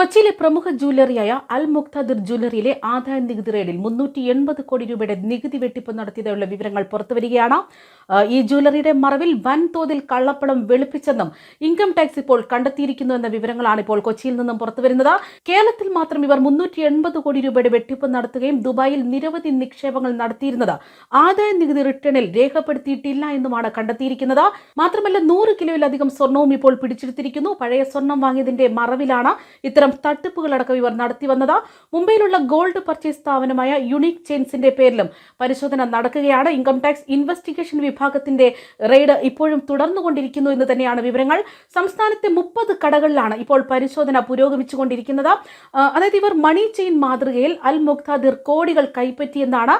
കൊച്ചിയിലെ പ്രമുഖ ജ്വല്ലറിയായ അൽ മുക്താദിർ ജ്വല്ലറിയിലെ ആദായ നികുതി റെയ്ഡിൽ മുന്നൂറ്റി എൺപത് കോടി രൂപയുടെ നികുതി വെട്ടിപ്പ് നടത്തിയതായുള്ള വിവരങ്ങൾ പുറത്തുവരികയാണ്. ഈ ജ്വല്ലറിയുടെ മറവിൽ വൻതോതിൽ കള്ളപ്പണം വെളുപ്പിച്ചെന്നും ഇൻകം ടാക്സ് ഇപ്പോൾ കണ്ടെത്തിയിരിക്കുന്നു എന്ന വിവരങ്ങളാണ് ഇപ്പോൾ കൊച്ചിയിൽ നിന്നും പുറത്തുവരുന്നത്. കേരളത്തിൽ മാത്രം ഇവർ മുന്നൂറ്റി എൺപത് കോടി രൂപയുടെ വെട്ടിപ്പ് നടത്തുകയും ദുബായിൽ നിരവധി നിക്ഷേപങ്ങൾ നടത്തിയിരുന്നത് ആദായ നികുതി റിട്ടേണിൽ രേഖപ്പെടുത്തിയിട്ടില്ല എന്നുമാണ് കണ്ടെത്തിയിരിക്കുന്നത്. മാത്രമല്ല നൂറ് കിലോയിലധികം സ്വർണവും ഇപ്പോൾ പിടിച്ചെടുത്തിരിക്കുന്നു. പഴയ സ്വർണം വാങ്ങിയതിന്റെ മറവിലാണ് ഇത്തരം തട്ടിപ്പുകളടക്കം ഇവർ നടത്തി വന്നത്. മുംബൈയിലുള്ള ഗോൾഡ് പർച്ചേസ് സ്ഥാപനമായ യുണീക് ചെയിൻസിന്റെ പേരിലും പരിശോധന നടക്കുകയാണ്. ഇൻകം ടാക്സ് ഇൻവെസ്റ്റിഗേഷൻ വിഭാഗത്തിന്റെ റെയ്ഡ് ഇപ്പോഴും തുടർന്നുകൊണ്ടിരിക്കുന്നു എന്ന് തന്നെയാണ് വിവരങ്ങൾ. സംസ്ഥാനത്തെ മുപ്പത് കടകളിലാണ് ഇപ്പോൾ പരിശോധന പുരോഗമിച്ചുകൊണ്ടിരിക്കുന്നത്. അതായത് ഇവർ മണി ചെയിൻ മാതൃകയിൽ അൽ മുഖ്താദിർ കോടികൾ കൈപ്പറ്റിയെന്നാണ്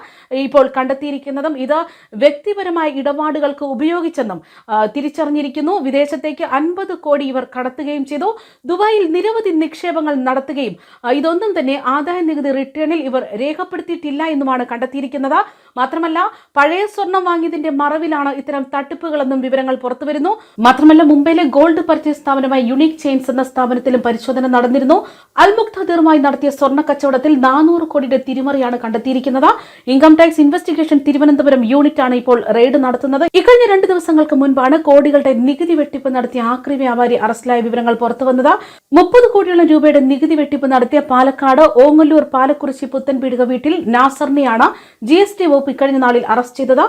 ഇപ്പോൾ കണ്ടെത്തിയിരിക്കുന്നതും. ഇത് വ്യക്തിപരമായ ഇടപാടുകൾക്ക് ഉപയോഗിച്ചെന്നും തിരിച്ചറിഞ്ഞിരിക്കുന്നു. വിദേശത്തേക്ക് അൻപത് കോടി ഇവർ കടത്തുകയും ചെയ്തു. ദുബായിൽ നിരവധി നിക്ഷേപങ്ങൾ നടത്തുകയും ഇതൊന്നും തന്നെ ആദായ നികുതി റിട്ടേണിൽ ഇവർ രേഖപ്പെടുത്തിയിട്ടില്ല എന്നുമാണ് കണ്ടെത്തിയിരിക്കുന്നത്. മാത്രമല്ല പഴയ സ്വർണം വാങ്ങിയതിന്റെ മറവിലാണ് ഇത്തരം തട്ടിപ്പുകളെന്നും വിവരങ്ങൾ പുറത്തുവരുന്നു. മാത്രമല്ല മുംബൈയിലെ ഗോൾഡ് പർച്ചേസ് സ്ഥാപനമായ യുണീക് ചെയിൻസ് എന്ന സ്ഥാപനത്തിലും പരിശോധന നടന്നിരുന്നു. അൽമുക്തീറുമായി നടത്തിയ സ്വർണ കച്ചവടത്തിൽ നാനൂറ് കോടിയുടെ തിരിമറിയാണ് കണ്ടെത്തിയിരിക്കുന്നത്. Income tax investigation Thiruvananthapuram unit ആണ് ഇപ്പോൾ റെയ്ഡ് നടത്തുന്നത്. ഇക്കഴിഞ്ഞ രണ്ട് ദിവസങ്ങൾക്ക് മുൻപാണ് കോടികളുടെ നികുതി വെട്ടിപ്പ് നടത്തിയ ആക്രി വ്യാപാരി അറസ്റ്റിലായ വിവരങ്ങൾ പുറത്തുവന്നത്. മുപ്പത് കോടിയോളം രൂപയുടെ നികുതി വെട്ടിപ്പ് നടത്തിയ പാലക്കാട് ഓങ്ങല്ലൂർ പാലക്കുറിശി പുത്തൻപീടിക വീട്ടിൽ നാസറിനെയാണ് ജി എസ് ടി വകുപ്പ് ഇക്കഴിഞ്ഞ നാളിൽ അറസ്റ്റ് ചെയ്തത്.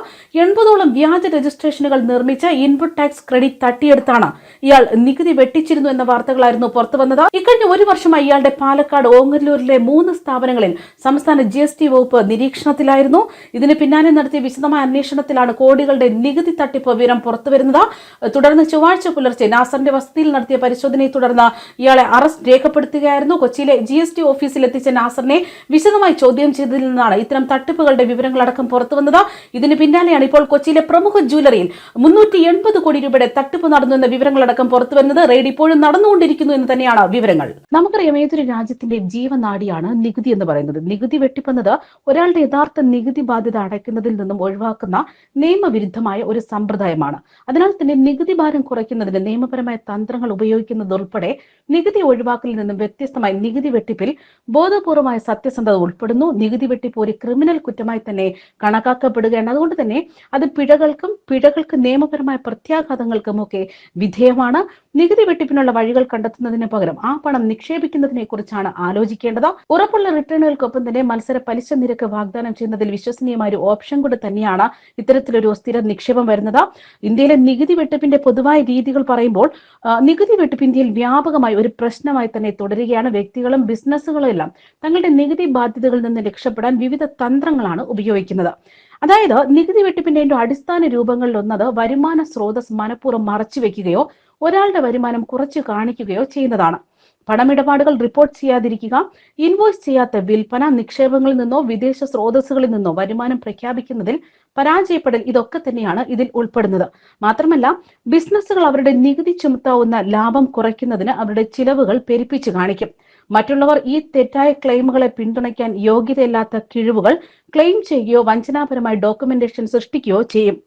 എൺപതോളം വ്യാജ രജിസ്ട്രേഷനുകൾ നിർമ്മിച്ച് ഇൻപുട്ട് ടാക്സ് ക്രെഡിറ്റ് തട്ടിയെടുത്താണ് ഇയാൾ നികുതി വെട്ടിച്ചിരുന്നു എന്ന വാർത്തകളായിരുന്നു പുറത്തുവന്നത് ഇക്കഴിഞ്ഞ ഒരു വർഷമായി ഇയാളുടെ പാലക്കാട് ഓങ്ങല്ലൂരിലെ മൂന്ന് സ്ഥാപനങ്ങളിൽ സംസ്ഥാന ജി എസ് ടി വകുപ്പ് നിരീക്ഷണത്തിലായിരുന്നു. ഇതിന് പിന്നാലെ നടത്തിയ വിശദമായ അന്വേഷണത്തിലാണ് കോടികളുടെ നികുതി തട്ടിപ്പ് വിവരം പുറത്തുവരുന്നത് തുടർന്ന് ചൊവ്വാഴ്ച പുലർച്ചെ നാസറിന്റെ വസതിയിൽ നടത്തിയ പരിശോധനയെ തുടർന്ന് ഇയാളെ അറസ്റ്റ് രേഖപ്പെടുത്തുകയായിരുന്നു. കൊച്ചിയിലെ ജി എസ് ടി ഓഫീസിൽ എത്തിച്ച നാസറിനെ വിശദമായി ചോദ്യം ചെയ്തതിൽ നിന്നാണ് ഇത്തരം തട്ടിപ്പുകളുടെ വിവരങ്ങളടക്കം പുറത്തുവന്നത് ഇതിന് പിന്നാലെയാണ് ഇപ്പോൾ കൊച്ചിയിലെ പ്രമുഖ ജ്വല്ലറിയിൽ മുന്നൂറ്റി എൺപത് കോടി രൂപയുടെ തട്ടിപ്പ് നടന്നു എന്ന വിവരങ്ങളടക്കം പുറത്തുവരുന്നത് റെയ്ഡ് ഇപ്പോഴും നടന്നുകൊണ്ടിരിക്കുന്നു എന്ന് തന്നെയാണ് വിവരങ്ങൾ. നമുക്കറിയാം ഏതൊരു രാജ്യത്തിന്റെ ജീവനാഡിയാണ് നികുതി എന്ന് പറയുന്നത്. നികുതി വെട്ടിപ്പെന്നത് ഒരാളുടെ യഥാർത്ഥ നികുതി ബാധ്യത അടയ്ക്കുന്നതിൽ നിന്നും ഒഴിവാക്കുന്ന നിയമവിരുദ്ധമായ ഒരു സമ്പ്രദായമാണ്. അതിനാൽ തന്നെ നികുതി ഭാരം കുറയ്ക്കുന്നതിന് നിയമപരമായ തന്ത്രങ്ങൾ ഉപയോഗിക്കുന്നത് ഉൾപ്പെടെ നികുതി ഒഴിവാക്കലിൽ നിന്നും വ്യത്യസ്തമായി നികുതി വെട്ടിപ്പിൽ ബോധപൂർവമായ സത്യസന്ധത ഉൾപ്പെടുന്നു. നികുതി വെട്ടിപ്പ് ഒരു ക്രിമിനൽ കുറ്റമായി തന്നെ കണക്കാക്കപ്പെടുകയാണ്. അതുകൊണ്ട് തന്നെ അത് പിഴകൾക്കും പിഴകൾക്ക് നിയമപരമായ പ്രത്യാഘാതങ്ങൾക്കും ഒക്കെ വിധേയമാണ്. നികുതി വെട്ടിപ്പിനുള്ള വഴികൾ കണ്ടെത്തുന്നതിന് പകരം ആ പണം നിക്ഷേപിക്കുന്നതിനെ കുറിച്ചാണ് ആലോചിക്കേണ്ടത്. ഉറപ്പുള്ള റിട്ടേണുകൾക്കൊപ്പം തന്നെ മത്സര പലിശ നിരക്ക് വാഗ്ദാനം ചെയ്യുന്നതിൽ വിശ്വസനീയമായ ഒരു ഓപ്ഷൻ കൂടെ തന്നെയാണ് ഇത്തരത്തിലൊരു സ്ഥിര നിക്ഷേപം വരുന്നത്. ഇന്ത്യയിലെ നികുതി വെട്ടിപ്പിന്റെ പൊതുവായ രീതികൾ പറയുമ്പോൾ നികുതി വെട്ടിപ്പ് ഇന്ത്യയിൽ വ്യാപകമായി ഒരു പ്രശ്നമായി തന്നെ തുടരുകയാണ് വ്യക്തികളും ബിസിനസ്സുകളും എല്ലാം. തങ്ങളുടെ നികുതി ബാധ്യതകളിൽ നിന്ന് രക്ഷപ്പെടാൻ വിവിധ തന്ത്രങ്ങളാണ് ഉപയോഗിക്കുന്നത്. അതായത് നികുതി വെട്ടിപ്പിന്റെ അടിസ്ഥാന രൂപങ്ങളിൽ ഒന്നത് വരുമാന സ്രോതസ് മനഃപൂർവം മറച്ചുവെക്കുകയോ ഒരാളുടെ വരുമാനം കുറച്ചു കാണിക്കുകയോ ചെയ്യുന്നതാണ്. പണമിടപാടുകൾ റിപ്പോർട്ട് ചെയ്യാതിരിക്കുക ഇൻവോയ്സ് ചെയ്യാത്ത വിൽപ്പന നിക്ഷേപങ്ങളിൽ നിന്നോ വിദേശ സ്രോതസ്സുകളിൽ നിന്നോ വരുമാനം പ്രഖ്യാപിക്കുന്നതിൽ പരാജയപ്പെടൽ ഇതൊക്കെ തന്നെയാണ് ഇതിൽ ഉൾപ്പെടുന്നത്. മാത്രമല്ല ബിസിനസ്സുകൾ അവരുടെ നികുതി ചുമത്താവുന്ന ലാഭം കുറയ്ക്കുന്നതിന് അവരുടെ ചിലവുകൾ പെരുപ്പിച്ചു കാണിക്കും. മറ്റുള്ളവർ ഈ തെറ്റായ ക്ലെയിമുകളെ പിന്തുണയ്ക്കാൻ യോഗ്യതയില്ലാത്ത കിഴിവുകൾ ക്ലെയിം ചെയ്യുകയോ വഞ്ചനാപരമായി ഡോക്യുമെന്റേഷൻ സൃഷ്ടിക്കുകയോ ചെയ്യും.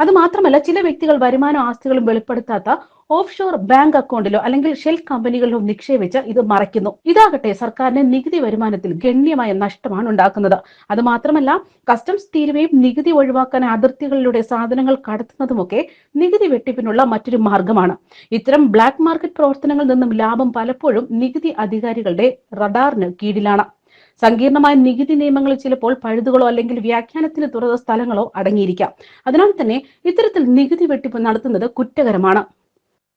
അത് മാത്രമല്ല ചില വ്യക്തികൾ വരുമാന ആസ്തികളും വെളിപ്പെടുത്താത്ത ഓഫ് ഷോർ ബാങ്ക് അക്കൗണ്ടിലോ അല്ലെങ്കിൽ ഷെൽ കമ്പനികളിലോ നിക്ഷേപിച്ച് ഇത് മറയ്ക്കുന്നു. ഇതാകട്ടെ സർക്കാരിന് നികുതി വരുമാനത്തിൽ ഗണ്യമായ നഷ്ടമാണ് ഉണ്ടാക്കുന്നത്. അത് മാത്രമല്ല കസ്റ്റംസ് തീരുവയും നികുതി ഒഴിവാക്കാൻ അതിർത്തികളിലൂടെ സാധനങ്ങൾ കടത്തുന്നതുമൊക്കെ നികുതി വെട്ടിപ്പിനുള്ള മറ്റൊരു മാർഗമാണ്. ഇത്തരം ബ്ലാക്ക് മാർക്കറ്റ് പ്രവർത്തനങ്ങളിൽ നിന്നും ലാഭം പലപ്പോഴും നികുതി അധികാരികളുടെ റഡാറിന് കീഴിലാണ്. സങ്കീർണമായ നികുതി നിയമങ്ങളിൽ ചിലപ്പോൾ പഴുതുകളോ അല്ലെങ്കിൽ വ്യാഖ്യാനത്തിന് തുറന്ന സ്ഥലങ്ങളോ അടങ്ങിയിരിക്കാം. അതിനാൽ തന്നെ ഇത്തരത്തിൽ നികുതി വെട്ടിപ്പ് നടത്തുന്നത് കുറ്റകരമാണ്.